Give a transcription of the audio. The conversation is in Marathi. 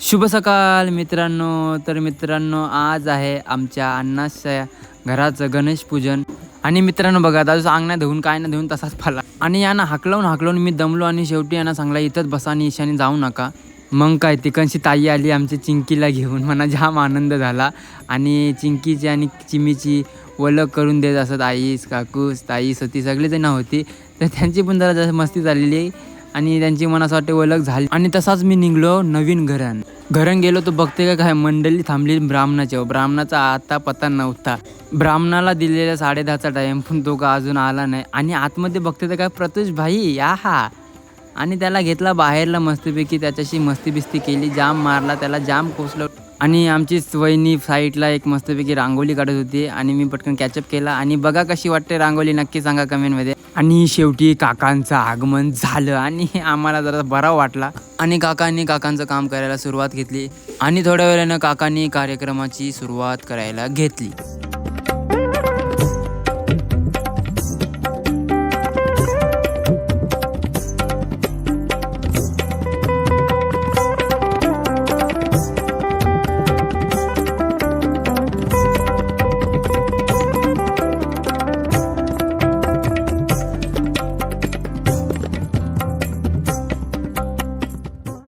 शुभ सकाळ मित्रांनो. तर मित्रांनो आज आहे आमच्या अण्णाच्या घराचं गणेश पूजन. आणि मित्रांनो बघा आता अंगण्यात धुवून काय ना धुवून तसाच फाला आणि यांना हाकलवून हाकलवून मी दमलो आणि शेवटी यांना सांगला इथंच बसा आणि ईशाने जाऊ नका. मग काय तिकडची ताई आली आमच्या चिंकीला घेऊन. मला जाम आनंद झाला. आणि चिंकीची आणि चिमीची ओळख करून देत असत आईस काकूस ताई सती सगळेजण होती. तर त्यांची पण जरा जास्त मस्ती झालेली. आणि त्यांची मनास वाटते ओळख झाली. आणि तसाच मी निघलो नवीन घरण घरण गेलो तर बघते का काय मंडळी थांबली ब्राह्मणाच्या हो, ब्राह्मणाचा आता पत्ता नव्हता. ब्राह्मणाला दिलेला साडेदहाचा टाइम पण तो का अजून आला नाही. आणि आतमध्ये बघते तर काय प्रतोष भाई या हा. आणि त्याला घेतला बाहेरला मस्तपैकी त्याच्याशी मस्ती बिस्ती केली जाम मारला त्याला जाम कोसलं. आणि आमची वहिनी साईडला एक मस्तपैकी रांगोळी काढत होती. आणि मी पटकन कॅचअप केला. आणि बघा कशी वाटते रांगोळी नक्की सांगा कमेंटमध्ये आणि शेवटी काकांचं आगमन झालं आणि आम्हाला जरा बरा वाटला. आणि काकांनी काकांचं काम करायला सुरुवात घेतली आणि थोड्या वेळानं काकांनी कार्यक्रमाची सुरुवात करायला घेतली.